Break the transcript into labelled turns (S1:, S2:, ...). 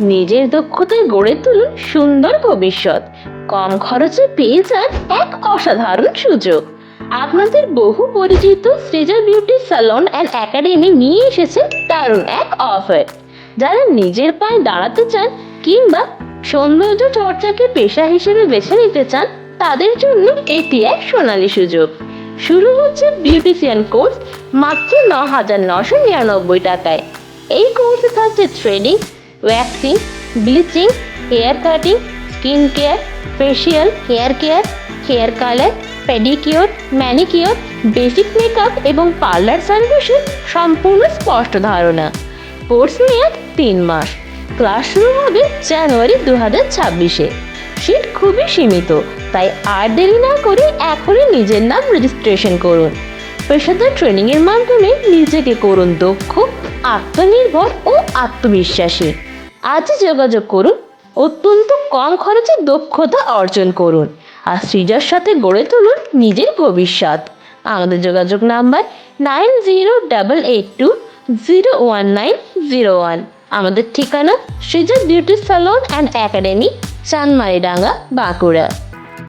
S1: নিজের দক্ষতায় গড়ে তুলুন সুন্দর ভবিষ্যৎ। কম খরচে পেয়ে যান এক অসাধারণ সুযোগ। আপনাদের বহু পরিচিত Srija beauty salon and academy নিয়ে এসেছে দারুণ এক অফার। যারা নিজের পায়ে দাঁড়াতে চান কিংবা সৌন্দর্য চর্চাকে পেশা হিসেবে বেছে নিতে চান, তাদের জন্য এটি এক সোনালী সুযোগ। শুরু হচ্ছে বিউটিশিয়ান কোর্স মাত্র ন হাজার নশো নিরানব্বই টাকায়। এই কোর্সে থাকছে threading waxing bleaching hair cutting skin care facial hair care hair colour pedicure manicure basic makeup এবং পার্লার সার্ভিসের সম্পূর্ণ স্পষ্ট ধারণা। কোর্স মেয়াদ তিন মাস। ক্লাস শুরু হবে জানুয়ারি দু হাজার ছাব্বিশে। সিট খুবই সীমিত, তাই আর দেরি না করে এখনই নিজের নাম রেজিস্ট্রেশন করুন। পেশাদার ট্রেনিংয়ের মাধ্যমে নিজেকে করুন দক্ষ, আত্মনির্ভর ও আত্মবিশ্বাসী। আজই যোগাযোগ করুন। অত্যন্ত কম খরচে দক্ষতা অর্জন করুন। আর সৃজার সাথে গড়ে তুলুন নিজের ভবিষ্যৎ। আমাদের যোগাযোগ number nine zero double eight two zero one nine zero one. আমাদের ঠিকানা Srija beauty salon and academy, Chanmaridanga, Bankura.